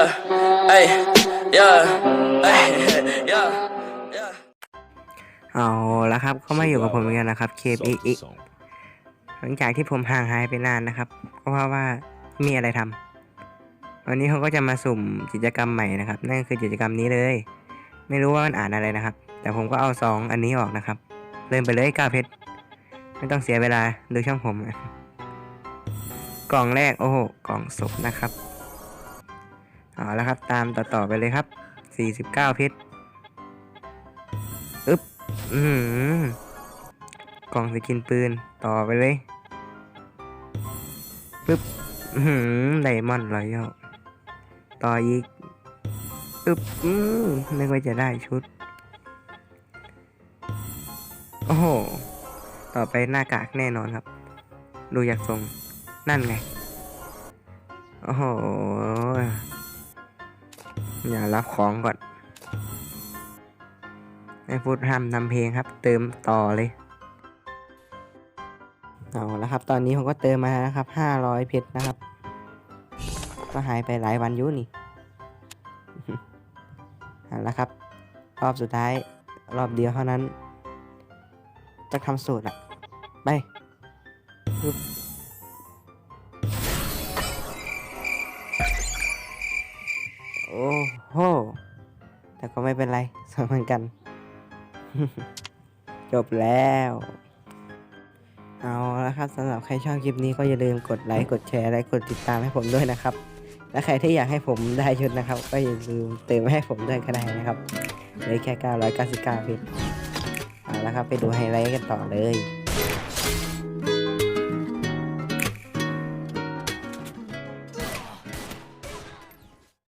yeah, ay, yeah, hey, yeah, yeah. เอาละครับก็มาอยู่กับผมอีกแล้วนนะครับ KPX หลังจากที่ผมห่างหายไปนานนะครับ ก็เพราะว่ามีอะไรทำวันนี้เขาก็จะมาสุ่มกิจกรรมใหม่นะครับ นั่นคือกิจกรรมนี้เลย ไม่รู้ว่ามันอ่านอะไรนะครับ แต่ผมก็เอาสองอันนี้ออกนะครับ เริ่มไปเลยก้าเพชรไม่ต้องเสียเวลาดูช่องผม กล่องแรกโอ้โหกล่องศพนะครับ เอาละครับ ตามต่อๆไปเลยครับ49เพชรอึ๊บอือหือกล่องสกินปืนต่อไปเลยปึ๊บอือหือไดมอนด์รอยัลต่ออีกปึ๊บอืมไม่ว่าจะได้ชุด โอ้โห ต่อไปหน้ากากแน่นอนครับ ดูอยากทรงนั่นไง โอ้โห อย่ารับของก่อนให้พูดทำทำเพลงครับ เติมต่อเลยเอาละครับ ตอนนี้ผมก็เติมมาแล้วนะครับห้าร้อยเพชรนะครับ ก็หายไปหลายวันยุ่นี่เอาละครับ รอบสุดท้าย รอบเดียวเท่านั้น จะทำสูตรอะไป โอ้โห แต่ก็ไม่เป็นไรสมเหมือนกัน จบแล้ว เอาละครับสำหรับใครชอบคลิปนี้ก็อย่าลืมกดไลค์ กดแชร์ และกดติดตามให้ผมด้วยนะครับ และใครที่อยากให้ผมได้ชุดนะครับ ก็อย่าลืมเติมให้ผมด้วยก็ได้นะครับเหลยแค่ 999เพชรเอาละครับ ไปดูไฮไลท์กันต่อเลย